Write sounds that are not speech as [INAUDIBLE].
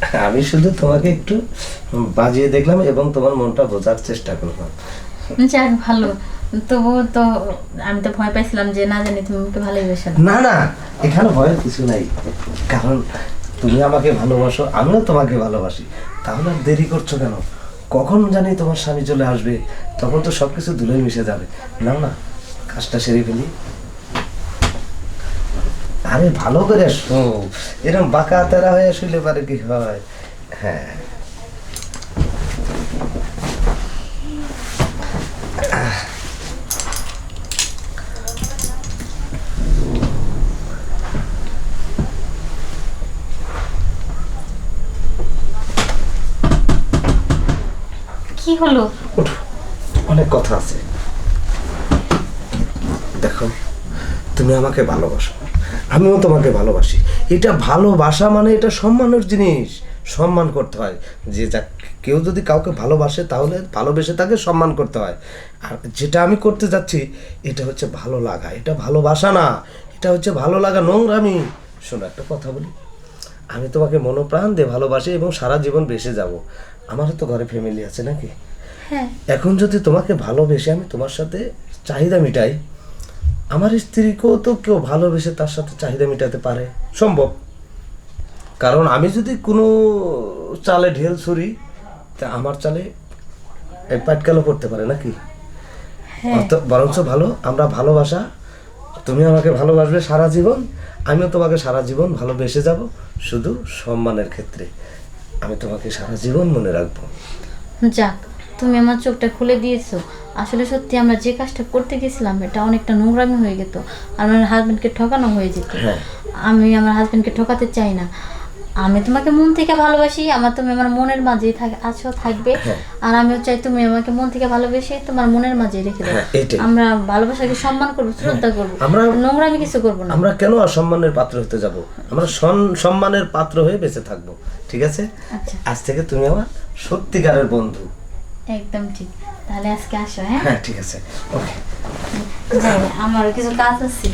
[LAUGHS] আমি শুধু তোমাকে একটু বাজিয়ে দেখলাম এবং তোমার মনটা বোঝার চেষ্টা করলাম। যাক ভালো। তবু তো আমি তো ভয় পাইছিলাম যে না জানি তুমি আমাকে ভালোই না। না এখানে ভয়ের কিছু নাই। কারণ তুমি আমাকে ভালোবাসো আমিও তোমাকে ভালোবাসি। তাহলে আর দেরি করছ কেন? কখন জানি তোমার স্বামী চলে আসবে তখন তো সবকিছু ধুলোয় মিশে যাবে। না না কাজটা সেরে ফেলি। আরে ভালো করে শো। এরকম বাঁকা তারা হয়ে শুলে পারে কি হয়? হ্যাঁ। কি হলো? অনেক কথা আছে। দেখো। তুমি আমাকে ভালোবাসো। আমিও তোমাকে ভালোবাসি। এটা ভালোবাসা মানে এটা সম্মানের জিনিস। সম্মান করতে হয়। যে যা কেউ যদি কাউকে ভালোবাসে তাহলে ভালোবেসে তাকে সম্মান করতে হয়। আর যেটা আমি করতে যাচ্ছি এটা হচ্ছে ভালো লাগা। এটা ভালোবাসা না। এটা হচ্ছে ভালো লাগা নোংরামি। শোনো একটা কথা বলি। আমি তোমাকে মনোপ্রাণ দিয়ে ভালোবাসি এবং সারা জীবন বেসে যাব। আমারও তো ঘরে ফ্যামিলি আছে নাকি? হ্যাঁ। এখন যদি তোমাকে ভালোবেসে আমি তোমার সাথে চাহিদা মিটাই আমার স্ত্রীকেও তো কেউ ভালোবেসে তার সাথে চাহিদা মেটাতে পারে। সম্ভব। কারণ আমি যদি কোনো চালে ঢেল ছুরি তা আমার চালে এই পাটকালো পড়তে পারে নাকি? হ্যাঁ। বরঞ্চ ভালো আমরা ভালোবাসা। তুমি আমাকে ভালোবাসবে সারা জীবন আমিও তোমাকে সারা জীবন ভালোবেসে যাব শুধু সম্মানের ক্ষেত্রে। আমি তোমাকে সারা জীবন মনে রাখব। যাক তুমি আমার চোখটা খুলে দিয়েছ। আসলে সত্যি আমরা যে কাজটা করতে গেছিলাম এটা অনেকটা নোংরামি হয়ে যেত আর আমার হাজব্যান্ডকে ঠকানো হয়ে যেত। হ্যাঁ। আমি আমার হাজব্যান্ডকে ঠকাতে চাই না। আমি তোমাকে মন থেকে ভালোবাসি আমার তুমি আমার মনের মাঝেই থাক আছো থাকবে। হ্যাঁ। আর আমিও চাই তুমি আমাকে মন থেকে ভালোবেসে তোমার মনের মাঝেই রেখে দাও। হ্যাঁ, আমরা ভালোবাসাকে সম্মান করব শ্রদ্ধা করব। আমরা- নোংরামি কিছু করব না। আমরা কেন অসম্মানের পাত্র হতে যাব? আমরা সম্মানের পাত্র হয়ে বেঁচে থাকব। ঠিক আছে? আচ্ছা। আজ থেকে তুমি আমার সত্যিকারের বন্ধু। একদম ঠিক। তাহলে আজকে আসো হ্যাঁ? হ্যাঁ ঠিক আছে। ওকে যাই আমারও কিছু কাজ আছে।